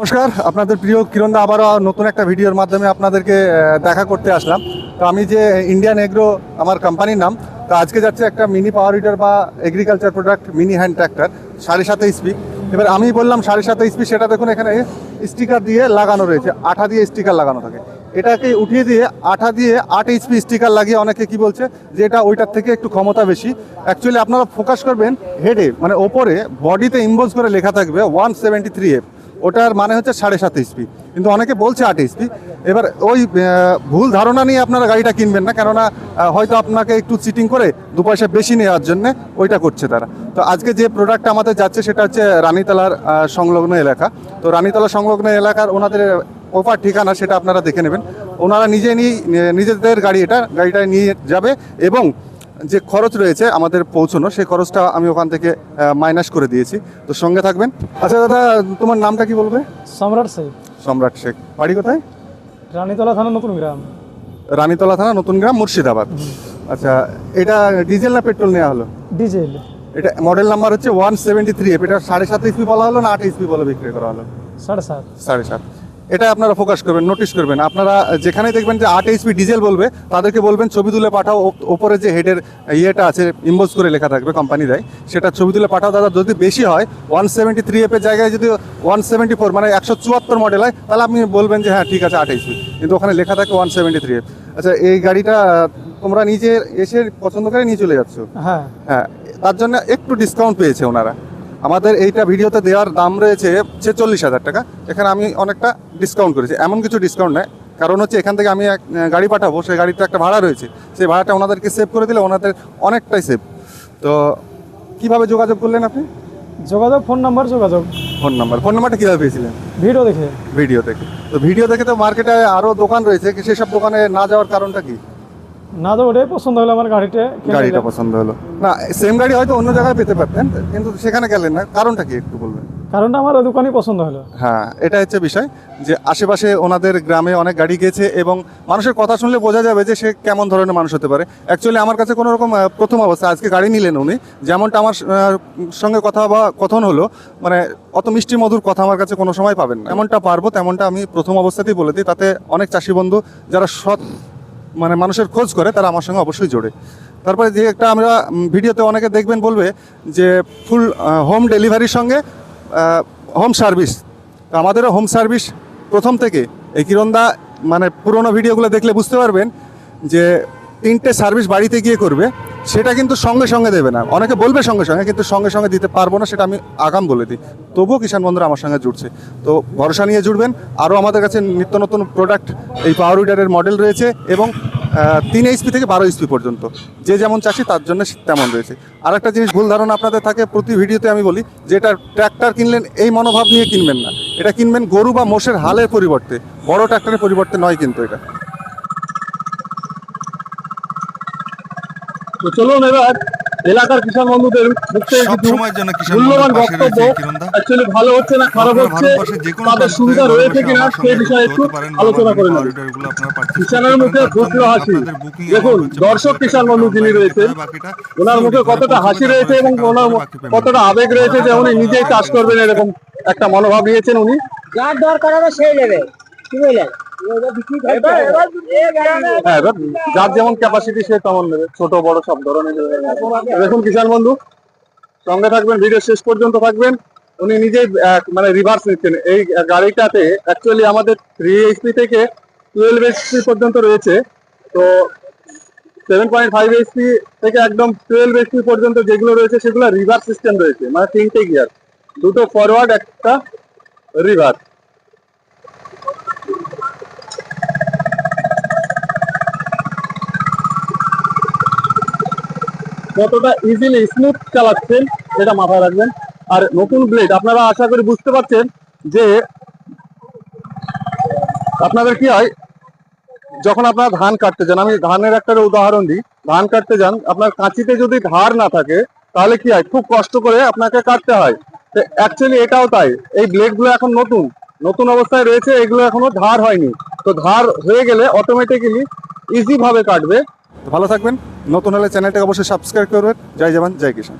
নমস্কার, আপনাদের প্রিয় কিরণদা আবারও নতুন একটা ভিডিওর মাধ্যমে আপনাদেরকে দেখা করতে আসলাম। তো আমি যে ইন্ডিয়ান এগ্রো আমার কোম্পানির নাম, তো আজকে যাচ্ছে একটা মিনি পাওয়ার হিটার বা agriculture product mini hand tractor সাড়ে সাত এইচপি এবার আমি বললাম সাড়ে সাত এইচপি সেটা দেখুন এখানে স্টিকার দিয়ে লাগানো রয়েছে, আঠা দিয়ে স্টিকার লাগানো থাকে। এটাকে উঠিয়ে দিয়ে আঠা দিয়ে আট এইচপি স্টিকার লাগিয়ে অনেকে কি বলছে যে এটা ওইটার থেকে একটু ক্ষমতা বেশি। অ্যাকচুয়ালি আপনারা ফোকাস করবেন হেডে মানে ওপরে বডিতে ইম্বোজ করে লেখা থাকবে ওয়ান সেভেন্টি থ্রি এফ ওটার মানে হচ্ছে সাড়ে সাত এইচপি কিন্তু অনেকে বলছে আট এইচপি এবার ওই ভুল ধারণা নিয়ে আপনারা গাড়িটা কিনবেন না, কেননা হয়তো আপনাকে একটু চিটিং করে দু পয়সা বেশি নেওয়ার জন্য ওইটা করছে তারা। তো আজকে যে প্রোডাক্ট আমাদের যাচ্ছে সেটা হচ্ছে রানীতলার সংলগ্ন এলাকা। তো রানীতলা সংলগ্ন এলাকার ওনাদের প্রপার ঠিকানা সেটা আপনারা দেখে নেবেন। ওনারা নিজে নিয়ে, নিজেদের গাড়ি এটা, গাড়িটা নিয়ে যাবে এবং যে খরচ রয়েছে আমাদের পৌঁছানো সেই খরচটা আমি ওখান থেকে মাইনাস করে দিয়েছি। তো সঙ্গে থাকবেন। আচ্ছা দাদা তোমার নামটা কি বলবে? সম্রাট শেখ। সম্রাট শেখ। বাড়ি কোথায়? রানীতলা থানা নতুন গ্রাম। রানীতলা থানা নতুন গ্রাম মুর্শিদাবাদ। আচ্ছা এটা ডিজেল না পেট্রোল নেওয়া হলো? ডিজেল। এটা মডেল নাম্বার হচ্ছে ওয়ান সেভেন্টি থ্রি এটা সাড়ে সাত ইসপি বলা হলো না আট এইচপি বলে বিক্রি করা হলো? সাড়ে সাত। সাড়ে সাত। এটা আপনারা ফোকাস করবেন নোটিশ করবেন। আপনারা যেখানে দেখবেন যে আট এইচপি ডিজেল বলবে তাদেরকে বলবেন ছবি তুলে পাঠাও ওপরে যে হেডের ইয়েটা আছে ইম্বোজ করে লেখা থাকবে কোম্পানি দেয় সেটা ছবি তুলে পাঠাও। দাদা যদি বেশি হয় ওয়ান সেভেন্টি থ্রি এফের জায়গায় যদি ওয়ান সেভেন্টি ফোর মানে একশো চুয়াত্তর মডেল হয় তাহলে আপনি বলবেন যে হ্যাঁ ঠিক আছে আট এইচপি কিন্তু ওখানে লেখা থাকে ওয়ান সেভেন্টি থ্রি এফ আচ্ছা এই গাড়িটা তোমরা নিজে এসে পছন্দ করে নিয়ে চলে যাচ্ছ? হ্যাঁ। হ্যাঁ তার জন্য একটু ডিসকাউন্ট পেয়েছে ওনারা। আমাদের এইটা ভিডিওতে দেওয়ার দাম রয়েছে ছেচল্লিশ হাজার টাকা। এখানে আমি অনেকটা ডিসকাউন্ট করেছি। এমন কিছু ডিসকাউন্ট নেই কারণ হচ্ছে এখান থেকে আমি এক গাড়ি পাঠাবো সেই গাড়িতে একটা ভাড়া রয়েছে। সেই ভাড়াটা ওনাদেরকে সেভ করে দিলে ওনাদের অনেকটাই সেভ তো কীভাবে যোগাযোগ করলেন আপনি? যোগাযোগ ফোন নাম্বার যোগাযোগ। ফোন নাম্বার ফোন নাম্বারটা কীভাবে পেয়েছিলেন? ভিডিও দেখে। ভিডিও দেখে। তো ভিডিও দেখে তো মার্কেটে আরও দোকান রয়েছে। সেসব দোকানে না যাওয়ার কারণটা কি? না তো ওটাই পছন্দ হলো আমার গাড়িটা গাড়িটা পছন্দ হলো। না সেম গাড়ি হয়তো অন্য জায়গায় পেতে পারতেন কিন্তু সেখানে গেলেন না। কারণটা কি একটু বলবেন? কারণটা আমার ওই দোকানই পছন্দ হলো। হ্যাঁ এটা হচ্ছে বিষয় যে আশেপাশে ওনাদের গ্রামে অনেক গাড়ি গেছে এবং মানুষের কথা শুনলে বোঝা যাবে যে সে কেমন ধরনের মানুষ হতে পারে। অ্যাকচুয়ালি আমার কাছে কোনো রকম প্রথম অবস্থা আজকে গাড়ি নিলেন উনি। যেমনটা আমার সঙ্গে কথা বা কথন হলো মানে অত মিষ্টি মধুর কথা আমার কাছে কোনো সময় পাবেন না। এমনটা পারব তেমনটা আমি প্রথম অবস্থাতেই বলে দিই তাতে অনেক চাষি বন্ধু যারা সৎ মানে মানুষের খোঁজ করে, তারা আমার সঙ্গে অবশ্যই জোড়ে তারপরে যে একটা আমরা ভিডিওতে অনেকে দেখবেন বলবে যে ফুল হোম ডেলিভারির সঙ্গে হোম সার্ভিস তো আমাদেরও হোম সার্ভিস প্রথম থেকে। এই কিরণদা মানে পুরোনো ভিডিওগুলো দেখলে বুঝতে পারবেন যে, তিনটে সার্ভিস বাড়িতে গিয়ে করবে। সেটা কিন্তু সঙ্গে সঙ্গে দেবে না। অনেকে বলবে সঙ্গে সঙ্গে, কিন্তু সঙ্গে সঙ্গে দিতে পারব না, সেটা আমি আগাম বলে দিই। তবুও কিষাণ বন্ধুরা আমার সঙ্গে জুড়ছে তো ভরসা নিয়ে জুড়বেন আরও আমাদের কাছে নিত্য নতুন প্রোডাক্ট এই পাওয়ার উইডারের মডেল রয়েছে এবং তিন এইচপি থেকে বারো এইচপি পর্যন্ত। যে যেমন চাষি, তার জন্য তেমন রয়েছে। আর একটা জিনিস ভুল ধারণা আপনাদের থাকে, প্রতি ভিডিওতে আমি বলি যে এটা ট্র্যাক্টর কিনলেন, এই মনোভাব নিয়ে কিনবেন না। এটা কিনবেন গরু বা মোষের হালের পরিবর্তে। বড় ট্র্যাক্টরের পরিবর্তে নয় কিন্তু এটা। তো চলুন এবার এলাকার কিষাণ বন্ধুদের জন্য কিষাণ মূল্যবান বক্তব্য। অ্যাকচুয়ালি ভালো হচ্ছে না খারাপ হচ্ছে তাদের সুবিধা রয়েছে কিনা সেই বিষয়ে একটু আলোচনা করে কিষাণের মুখে ক্ষুদ্র হাসি। দেখুন দর্শক কিষাণ বন্ধু যিনি বাইরে রয়েছেন ওনার মুখে কতটা হাসি রয়েছে এবং ওনার কতটা আবেগ রয়েছে যে উনি নিজেই চাষ করবেন এরকম একটা মনোভাব নিয়েছেন উনি। যার দরকার হবে সেই নেবে কি বললেন? যার যেমন ক্যাপাসিটি সে তেমন নেবে। ছোট, বড়, সব ধরনের দেখুন, কিষাণ বন্ধু, সঙ্গে থাকবেন ভিডিও শেষ পর্যন্ত থাকবেন। উনি নিজেই মানে রিভার্স নিচ্ছেন। এই গাড়িটাতে অ্যাকচুয়ালি আমাদের থ্রি এইচপি থেকে টুয়েলভ এইচপি পর্যন্ত রয়েছে। তো সেভেন পয়েন্ট ফাইভ এইচপি থেকে একদম টুয়েলভ এইচপি পর্যন্ত যেগুলো রয়েছে, সেগুলো রিভার্স সিস্টেম রয়েছে। মানে তিনটে গিয়ার দুটো ফরওয়ার্ড একটা রিভার্স কতটা ইজিলি স্মুথ চালাচ্ছেন এটা মাথায় রাখবেন। আর নতুন ব্লেড আপনারা আশা করি বুঝতে পারছেন যে আপনাদের কি হয়, যখন আপনারা ধান কাটতে যান, আমি ধানের একটা উদাহরণ দিই, ধান কাটতে যান, আপনার কাঁচিতে যদি ধার না থাকে, তাহলে কি হয়, খুব কষ্ট করে আপনাকে কাটতে হয়। তো অ্যাকচুয়ালি এটাও তাই, এই ব্লেডগুলো এখন নতুন নতুন অবস্থায় রয়েছে, এগুলো এখনও ধার হয়নি। তো ধার হয়ে গেলে অটোমেটিক্যালি ইজি ভাবে কাটবে। ভালো থাকবেন। নতুন হলে চ্যানেলটাকে অবশ্যই সাবস্ক্রাইব করবেন। জয় জওয়ান জয় কিষাণ।